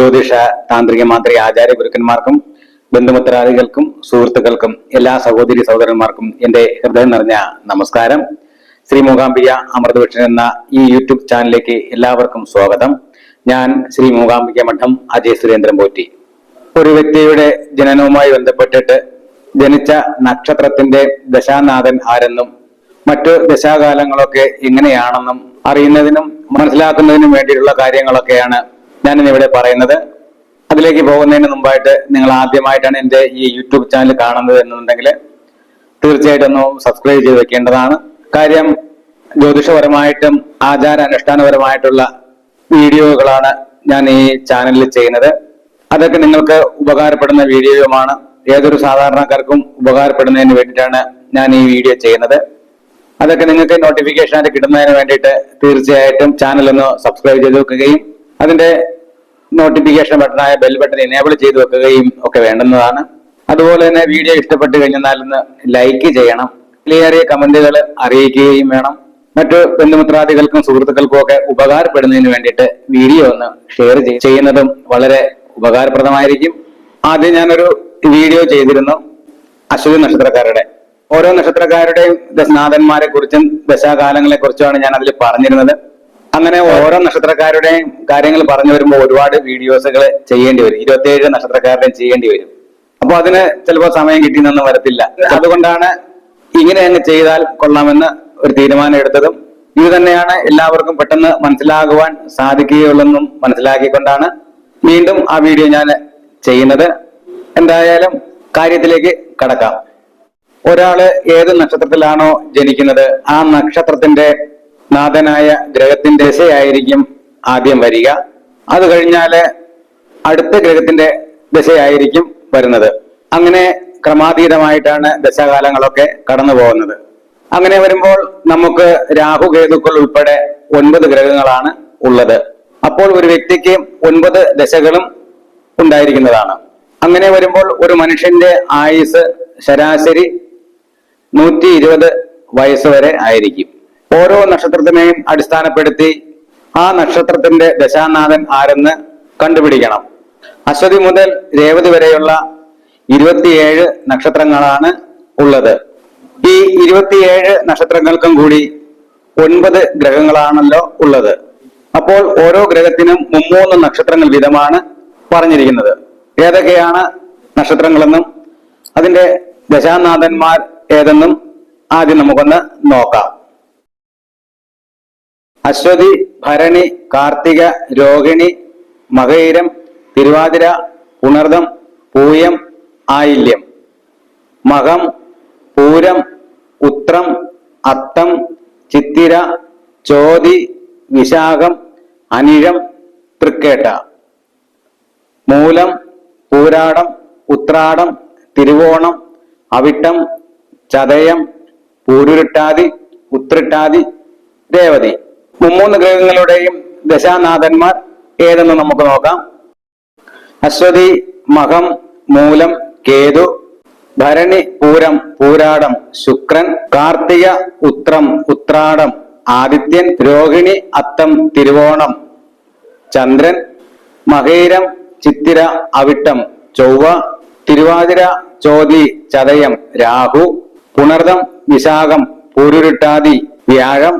ജ്യോതിഷ താന്ത്രിക മാന്ത്രിക ആചാര്യ ഗുരുക്കന്മാർക്കും ബന്ധുമിത്രാദികൾക്കും സുഹൃത്തുക്കൾക്കും എല്ലാ സഹോദരി സഹോദരന്മാർക്കും എന്റെ ഹൃദയം നിറഞ്ഞ നമസ്കാരം. ശ്രീ മൂകാംബിക അമൃതവിഷൻ എന്ന ഈ യൂട്യൂബ് ചാനലിലേക്ക് എല്ലാവർക്കും സ്വാഗതം. ഞാൻ ശ്രീ മൂകാംബിക മഠം അജയ് സുരേന്ദ്രൻ പോറ്റി. ഒരു വ്യക്തിയുടെ ജനനവുമായി ബന്ധപ്പെട്ടിട്ട് ജനിച്ച നക്ഷത്രത്തിന്റെ ദശാനാഥൻ ആരെന്നും മറ്റു ദശാകാലങ്ങളൊക്കെ എങ്ങനെയാണെന്നും അറിയുന്നതിനും മനസ്സിലാക്കുന്നതിനും വേണ്ടിയിട്ടുള്ള കാര്യങ്ങളൊക്കെയാണ് ഞാൻ ഇവിടെ പറയുന്നത് അതിലേക്ക് പോകുന്നതിന് മുമ്പായിട്ട് നിങ്ങൾ ആദ്യമായിട്ടാണ് എന്റെ ഈ യൂട്യൂബ് ചാനൽ കാണുന്നത് എന്നുണ്ടെങ്കിൽ തീർച്ചയായിട്ടും ഒന്ന് സബ്സ്ക്രൈബ് ചെയ്ത് വെക്കേണ്ടതാണ്. കാര്യം ജ്യോതിഷപരമായിട്ടും ആചാര അനുഷ്ഠാനപരമായിട്ടുള്ള വീഡിയോകളാണ് ഞാൻ ഈ ചാനലിൽ ചെയ്യുന്നത്. അതൊക്കെ നിങ്ങൾക്ക് ഉപകാരപ്പെടുന്ന വീഡിയോയുമാണ്. ഏതൊരു സാധാരണക്കാർക്കും ഉപകാരപ്പെടുന്നതിന് വേണ്ടിയിട്ടാണ് ഞാൻ ഈ വീഡിയോ ചെയ്യുന്നത്. അതൊക്കെ നിങ്ങൾക്ക് നോട്ടിഫിക്കേഷൻ ആയിട്ട് കിട്ടുന്നതിന് വേണ്ടിയിട്ട് തീർച്ചയായിട്ടും ചാനൽ ഒന്ന് സബ്സ്ക്രൈബ് ചെയ്ത് വെക്കുകയും അതിന്റെ നോട്ടിഫിക്കേഷൻ ബട്ടണായ ബെൽ ബട്ടൺ എനേബിൾ ചെയ്ത് വെക്കുകയും ഒക്കെ വേണ്ടുന്നതാണ്. അതുപോലെ തന്നെ വീഡിയോ ഇഷ്ടപ്പെട്ട് കഴിഞ്ഞാൽ ഒന്ന് ലൈക്ക് ചെയ്യണം. ക്ലിയറിയ കമന്റുകൾ അറിയിക്കുകയും വേണം. മറ്റു ബന്ധുമിത്രാദികൾക്കും സുഹൃത്തുക്കൾക്കും ഒക്കെ ഉപകാരപ്പെടുന്നതിന് വേണ്ടിയിട്ട് വീഡിയോ ഒന്ന് ഷെയർ ചെയ്യുന്നതും വളരെ ഉപകാരപ്രദമായിരിക്കും. ആദ്യം ഞാനൊരു വീഡിയോ ചെയ്തിരുന്നു. അശ്വതി നക്ഷത്രക്കാരുടെ. ഓരോ നക്ഷത്രക്കാരുടെയും ദശനാഥന്മാരെ കുറിച്ചും ദശാകാലങ്ങളെ കുറിച്ചുമാണ് ഞാൻ അതിൽ പറഞ്ഞിരുന്നത്. അങ്ങനെ ഓരോ നക്ഷത്രക്കാരുടെയും കാര്യങ്ങൾ പറഞ്ഞു വരുമ്പോൾ ഒരുപാട് വീഡിയോസുകൾ ചെയ്യേണ്ടി വരും. ഇരുപത്തിയേഴ് നക്ഷത്രക്കാരുടെയും ചെയ്യേണ്ടി വരും. അപ്പൊ അതിന് ചിലപ്പോൾ സമയം കിട്ടിയെന്നൊന്നും വരത്തില്ല. അതുകൊണ്ടാണ് ഇങ്ങനെ അങ്ങ് ചെയ്താൽ കൊള്ളാമെന്ന് ഒരു തീരുമാനം എടുത്തതും ഇത് തന്നെയാണ് എല്ലാവർക്കും പെട്ടെന്ന് മനസ്സിലാകുവാൻ സാധിക്കുകയുള്ളെന്നും മനസ്സിലാക്കിക്കൊണ്ടാണ് വീണ്ടും ആ വീഡിയോ ഞാൻ ചെയ്യുന്നത്. എന്തായാലും കാര്യത്തിലേക്ക് കടക്കാം. ഒരാൾ ഏത് നക്ഷത്രത്തിലാണോ ജനിക്കുന്നത് ആ നക്ഷത്രത്തിന്റെ നാഥനായ ഗ്രഹത്തിന്റെ ദശയായിരിക്കും ആദ്യം വരിക. അത് കഴിഞ്ഞാൽ അടുത്ത ഗ്രഹത്തിന്റെ ദശയായിരിക്കും വരുന്നത്. അങ്ങനെ ക്രമാതീതമായിട്ടാണ് ദശകാലങ്ങളൊക്കെ കടന്നു പോകുന്നത്. അങ്ങനെ വരുമ്പോൾ നമുക്ക് രാഹു കേതുക്കൾ ഉൾപ്പെടെ ഒൻപത് ഗ്രഹങ്ങളാണ് ഉള്ളത്. അപ്പോൾ ഒരു വ്യക്തിക്ക് ഒൻപത് ദശകളും ഉണ്ടായിരിക്കുന്നതാണ്. അങ്ങനെ വരുമ്പോൾ ഒരു മനുഷ്യന്റെ ആയുസ് ശരാശരി നൂറ്റി ഇരുപത് വയസ്സ് വരെ ആയിരിക്കും. ഓരോ നക്ഷത്രത്തിനെയും അടിസ്ഥാനപ്പെടുത്തി ആ നക്ഷത്രത്തിന്റെ ദശാനാഥൻ ആരെന്ന് കണ്ടുപിടിക്കണം. അശ്വതി മുതൽ രേവതി വരെയുള്ള ഇരുപത്തിയേഴ് നക്ഷത്രങ്ങളാണ് ഉള്ളത്. ഈ ഇരുപത്തിയേഴ് നക്ഷത്രങ്ങൾക്കും കൂടി ഒൻപത് ഗ്രഹങ്ങളാണല്ലോ ഉള്ളത്. അപ്പോൾ ഓരോ ഗ്രഹത്തിനും മുമ്മൂന്ന് നക്ഷത്രങ്ങൾ വിധമാണ് പറഞ്ഞിരിക്കുന്നത്. ഏതൊക്കെയാണ് നക്ഷത്രങ്ങളെന്നും അതിന്റെ ദശാനാഥന്മാർ ഏതെന്നും ആദ്യം നമുക്കൊന്ന് നോക്കാം. അശ്വതി ഭരണി കാർത്തിക രോഹിണി മകയിരം തിരുവാതിര പുണർദം പൂയം ആയില്യം. മകം പൂരം ഉത്രം അത്തം ചിത്തിര ചോതി വിശാഖം അനിഴം തൃക്കേട്ട. മൂലം പൂരാടം ഉത്രാടം തിരുവോണം അവിട്ടം ചതയം പൂരുരുട്ടാതി ഉത്രിട്ടാതി രേവതി. മുമ്മൂന്ന് ഗ്രഹങ്ങളുടെയും ദശാനാഥന്മാർ ഏതെന്ന് നമുക്ക് നോക്കാം. അശ്വതി മകം മൂലം കേതു ഭരണി പൂരം പൂരാടം ശുക്രൻ കാർത്തിക ഉത്രം ഉത്രാടം ആദിത്യൻ രോഹിണി അത്തം തിരുവോണം ചന്ദ്രൻ മകേരം ചിത്തിര അവിട്ടം ചൊവ്വ തിരുവാതിര ചോതി ചതയം രാഹു പുണർദം വിശാഖം പൂരുരുട്ടാതി വ്യാഴം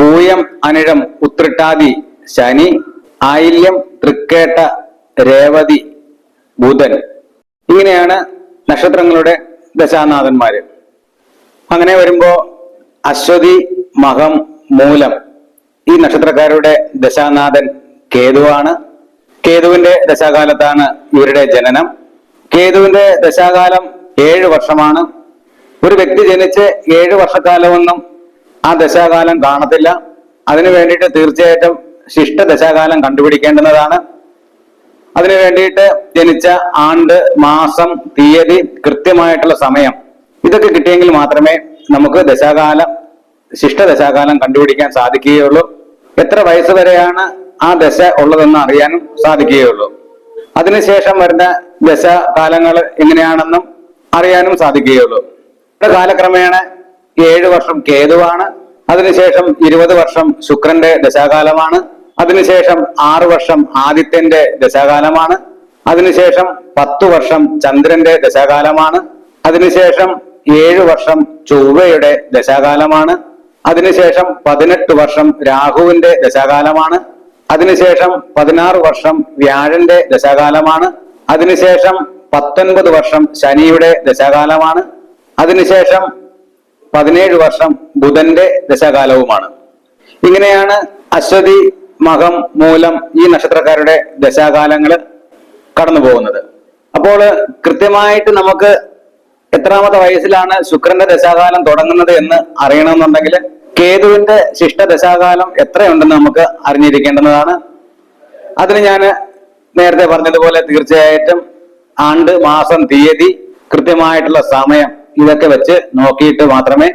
പൂയം അനിഴം ഉത്രിട്ടാതി ശനി ആയില്യം തൃക്കേട്ട രേവതി ബുധൻ. ഇങ്ങനെയാണ് നക്ഷത്രങ്ങളുടെ ദശാനാഥന്മാര്. അങ്ങനെ വരുമ്പോ അശ്വതി മഹം മൂലം ഈ നക്ഷത്രക്കാരുടെ ദശാനാഥൻ കേതുവാണ്. കേതുവിന്റെ ദശാകാലത്താണ് ഇവരുടെ ജനനം. കേതുവിന്റെ ദശാകാലം ഏഴ് വർഷമാണ്. ഒരു വ്യക്തി ജനിച്ച് ഏഴ് വർഷക്കാലമൊന്നും ആ ദശാകാലം കാണത്തില്ല. അതിനു വേണ്ടിയിട്ട് തീർച്ചയായിട്ടും ശിഷ്ട ദശാകാലം കണ്ടുപിടിക്കേണ്ടുന്നതാണ്. അതിനു വേണ്ടിയിട്ട് ജനിച്ച ആണ്ട് മാസം തീയതി കൃത്യമായിട്ടുള്ള സമയം ഇതൊക്കെ കിട്ടിയെങ്കിൽ മാത്രമേ നമുക്ക് ദശാകാലം ശിഷ്ട ദശാകാലം കണ്ടുപിടിക്കാൻ സാധിക്കുകയുള്ളൂ. എത്ര വയസ്സ് വരെയാണ് ആ ദശ ഉള്ളതെന്ന് അറിയാനും സാധിക്കുകയുള്ളൂ. അതിനുശേഷം വരുന്ന ദശകാലങ്ങൾ എങ്ങനെയാണെന്നും അറിയാനും സാധിക്കുകയുള്ളൂ. കാലക്രമേണ ഏഴ് വർഷം കേതുവാണ് അതിനുശേഷം ഇരുപത് വർഷം ശുക്രന്റെ ദശാകാലമാണ് അതിനുശേഷം ആറു വർഷം ആദിത്യന്റെ ദശാകാലമാണ് അതിനുശേഷം പത്തു വർഷം ചന്ദ്രന്റെ ദശാകാലമാണ് അതിനുശേഷം ഏഴു വർഷം ചൊവ്വയുടെ ദശാകാലമാണ് അതിനുശേഷം പതിനെട്ട് വർഷം രാഹുവിന്റെ ദശാകാലമാണ് അതിനുശേഷം പതിനാറ് വർഷം വ്യാഴന്റെ ദശാകാലമാണ് അതിനുശേഷം പത്തൊൻപത് വർഷം ശനിയുടെ ദശാകാലമാണ് അതിനുശേഷം പതിനേഴ് വർഷം ബുധന്റെ ദശാകാലവുമാണ്. ഇങ്ങനെയാണ് അശ്വതി മകം മൂലം ഈ നക്ഷത്രക്കാരുടെ ദശാകാലങ്ങൾ കടന്നു പോകുന്നത് അപ്പോൾ കൃത്യമായിട്ട് നമുക്ക് എത്രാമത്തെ വയസ്സിലാണ് ശുക്രന്റെ ദശാകാലം തുടങ്ങുന്നത് എന്ന് അറിയണമെന്നുണ്ടെങ്കിൽ കേതുവിന്റെ ശിഷ്ട ദശാകാലം എത്രയുണ്ടെന്ന് നമുക്ക് അറിഞ്ഞിരിക്കേണ്ടതാണ്. അതിന് ഞാൻ നേരത്തെ പറഞ്ഞതുപോലെ തീർച്ചയായിട്ടും ആണ്ട് മാസം തീയതി കൃത്യമായിട്ടുള്ള സമയം ഇതൊക്കെ വെച്ച് നോക്കിയിട്ട് മാത്രമേ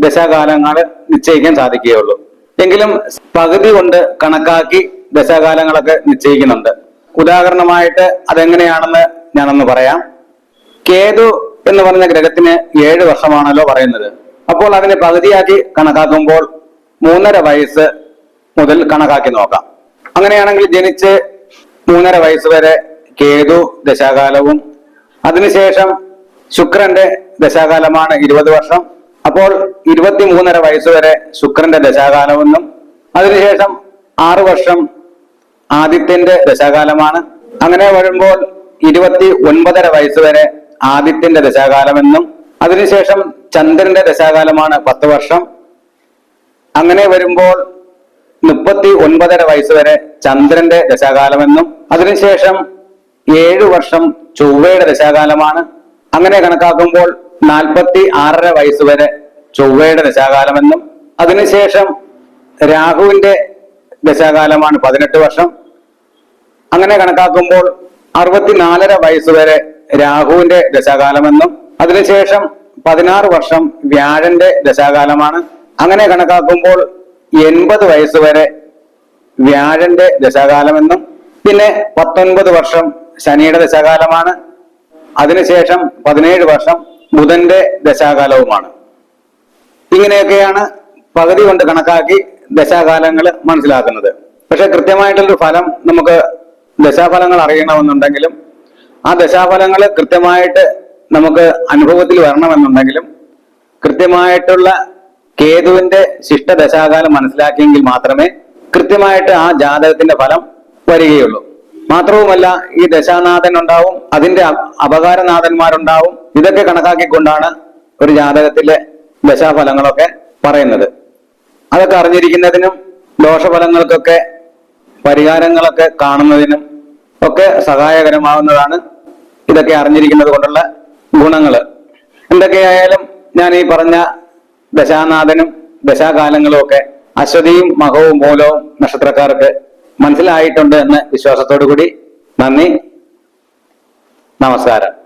ദശാകാലങ്ങൾ നിശ്ചയിക്കാൻ സാധിക്കുകയുള്ളൂ. എങ്കിലും പകുതി കൊണ്ട് കണക്കാക്കി ദശാകാലങ്ങളൊക്കെ നിശ്ചയിക്കുന്നുണ്ട്. ഉദാഹരണമായിട്ട് അതെങ്ങനെയാണെന്ന് ഞാനൊന്ന് പറയാം. കേതു എന്ന് പറഞ്ഞ ഗ്രഹത്തിന് ഏഴ് വർഷമാണല്ലോ പറയുന്നത്. അപ്പോൾ അതിനെ പകുതിയാക്കി കണക്കാക്കുമ്പോൾ മൂന്നര വയസ്സ് മുതൽ കണക്കാക്കി നോക്കാം. അങ്ങനെയാണെങ്കിൽ ജനിച്ച് മൂന്നര വയസ്സ് വരെ കേതു ദശാകാലവും അതിനുശേഷം ശുക്രന്റെ ദശാകാലമാണ് ഇരുപത് വർഷം. അപ്പോൾ ഇരുപത്തി മൂന്നര വയസ്സ് വരെ ശുക്രന്റെ ദശാകാലമെന്നും അതിനുശേഷം ആറു വർഷം ആദിത്യന്റെ ദശാകാലമാണ്. അങ്ങനെ വരുമ്പോൾ ഇരുപത്തി ഒൻപതര വയസ്സ് വരെ ആദിത്യന്റെ ദശാകാലമെന്നും അതിനുശേഷം ചന്ദ്രന്റെ ദശാകാലമാണ് പത്ത് വർഷം. അങ്ങനെ വരുമ്പോൾ മുപ്പത്തി ഒൻപതര വയസ്സ് വരെ ചന്ദ്രന്റെ ദശാകാലമെന്നും അതിനുശേഷം ഏഴു വർഷം ചൊവ്വയുടെ ദശാകാലമാണ്. അങ്ങനെ കണക്കാക്കുമ്പോൾ നാൽപ്പത്തി ആറര വയസ്സ് വരെ ചൊവ്വയുടെ ദശാകാലമെന്നും അതിനുശേഷം രാഹുവിന്റെ ദശാകാലമാണ് പതിനെട്ട് വർഷം. അങ്ങനെ കണക്കാക്കുമ്പോൾ അറുപത്തിനാലര വയസ്സ് വരെ രാഹുവിന്റെ ദശാകാലമെന്നും അതിനുശേഷം പതിനാറ് വർഷം വ്യാഴന്റെ ദശാകാലമാണ്. അങ്ങനെ കണക്കാക്കുമ്പോൾ എൺപത് വയസ്സ് വരെ വ്യാഴന്റെ ദശാകാലമെന്നും പിന്നെ പത്തൊൻപത് വർഷം ശനിയുടെ ദശാകാലമാണ്. അതിനുശേഷം പതിനേഴ് വർഷം ബുധന്റെ ദശാകാലവുമാണ്. ഇങ്ങനെയൊക്കെയാണ് പകുതി കൊണ്ട് കണക്കാക്കി ദശാകാലങ്ങൾ മനസ്സിലാക്കുന്നത്. പക്ഷെ കൃത്യമായിട്ടുള്ളൊരു ഫലം നമുക്ക് ദശാഫലങ്ങൾ അറിയണമെന്നുണ്ടെങ്കിലും ആ ദശാഫലങ്ങൾ കൃത്യമായിട്ട് നമുക്ക് അനുഭവത്തിൽ വരണമെന്നുണ്ടെങ്കിലും കൃത്യമായിട്ടുള്ള കേതുവിന്റെ ശിഷ്ട ദശാകാലം മനസ്സിലാക്കിയെങ്കിൽ മാത്രമേ കൃത്യമായിട്ട് ആ ജാതകത്തിന്റെ ഫലം വരികയുള്ളൂ. മാത്രവുമല്ല ഈ ദശാനാഥൻ ഉണ്ടാവും അതിന്റെ അപകാരനാഥന്മാരുണ്ടാവും. ഇതൊക്കെ കണക്കാക്കിക്കൊണ്ടാണ് ഒരു ജാതകത്തിലെ ദശാഫലങ്ങളൊക്കെ പറയുന്നത്. അതൊക്കെ അറിഞ്ഞിരിക്കുന്നതിനും ദോഷഫലങ്ങൾക്കൊക്കെ പരിഹാരങ്ങളൊക്കെ കാണുന്നതിനും ഒക്കെ സഹായകരമാവുന്നതാണ് ഇതൊക്കെ അറിഞ്ഞിരിക്കുന്നത് കൊണ്ടുള്ള ഗുണങ്ങൾ എന്തൊക്കെയായാലും ഞാൻ ഈ പറഞ്ഞ ദശാനാഥനും ദശാകാലങ്ങളും ഒക്കെ അശ്വതിയും മഹവും മൂലവും നക്ഷത്രക്കാർക്ക് മനസ്സിലായിട്ടുണ്ട് എന്ന് വിശ്വാസത്തോടു കൂടി നന്ദി. നമസ്കാരം.